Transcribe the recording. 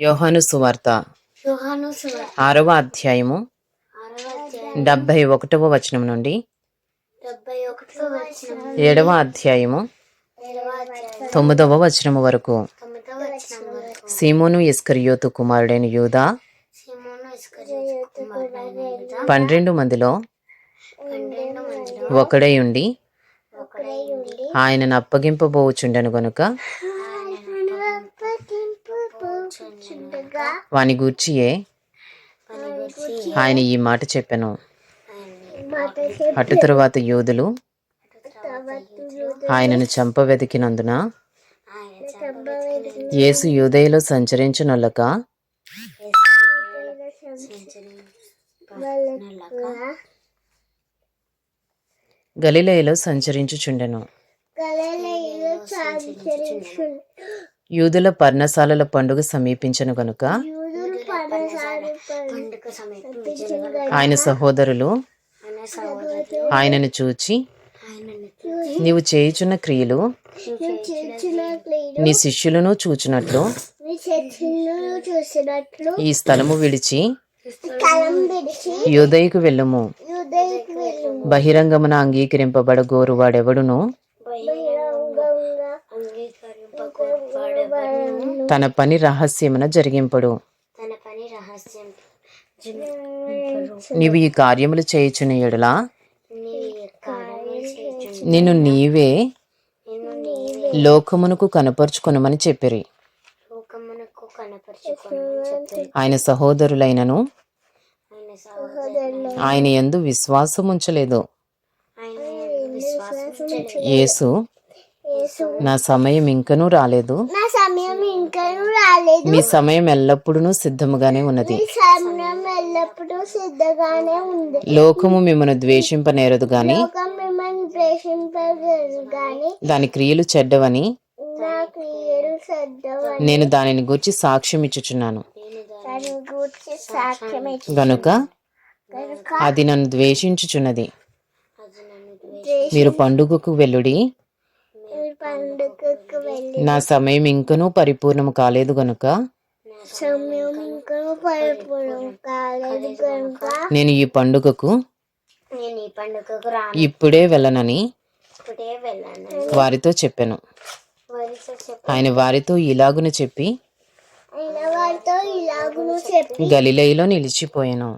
యోహాను సువార్త. ఆరవ అధ్యాయము. డెబ్బై ఒకటవ వచనం నుండి. ఏడవ అధ్యాయము. తొమ్మిదవ వచనము వరకు. సీమోను ఇస్కరియోతు కుమారుడైన యూదా. పన్నెండు మందిలో ఒకడై ఉండి ఆయనను అప్పగింపబోచుండెను గనుక వాని గూర్చియే ఆయన ఈ మాట చెప్పెను. అటు తరువాత యూదులు ఆయనను చంపవెదికినందున యేసు యూదయలో సంచరించునొల్లక గలిలయలో సంచరించుచుండెను. యూదుల పర్ణశాలల పండుగ సమీపించను గనుక ఆయన సహోదరులు ఆయనను చూచి నీవు చేయుచున్న క్రియలు నీ శిష్యులను చూచినట్లు ఈ స్థలము విడిచి కలం వెళ్ళము. యూదయకు బహిరంగమున అంగీకరింపబడ గోరువాడెవడును తన పని రహస్యమున జరిగింపడు. తన పని రహస్యం నీవు ఈ కార్యములు చేయుచున్న ఎడలా. నిన్ను నీవే లోకమునకు కనపరుచుకొనమని చెప్పిరి. ఆయన సహోదరులైనను ఆయన యందు విశ్వాసం చేయలేదు. యేసు నా సమయం ఇంకనూ రాలేదు. నా సమయం ఇంకా రాలేదు. మీ సమయం ఎల్లప్పుడూ సిద్ధముగానే ఉన్నది. సమయం ఎల్లప్పుడూ సిద్ధంగానే ఉంది. లోకము మిమ్మను ద్వేషింపనేరదు గాని లోకం మిమ్మల్ని ప్రేషింపగలదు కానీ దాని క్రియలు చెడ్డవని నా క్రియలు శ్రద్ధవని నేను దానిని గూర్చి సాక్ష్యం ఇచ్చుచున్నాను. దాని గురించి సాక్ష్యం ఇచ్చి గనుక అది నన్ను ద్వేషించుచున్నది. మీరు పండుగకు వెల్లుడి ద్వేషి పండుగకు వెళ్ళి నా సమయం ఇంకనూ పరిపూర్ణము కాలేదు గనుక సమయం ఇంకా పరిపూర్ణం కాలేదు కనుక నేను ఈ పండుగకు ఇప్పుడే వెళ్ళనని వారితో చెప్పాను. ఆయన వారితో ఇలాగున చెప్పి గలియలో నిలిచిపోయాను.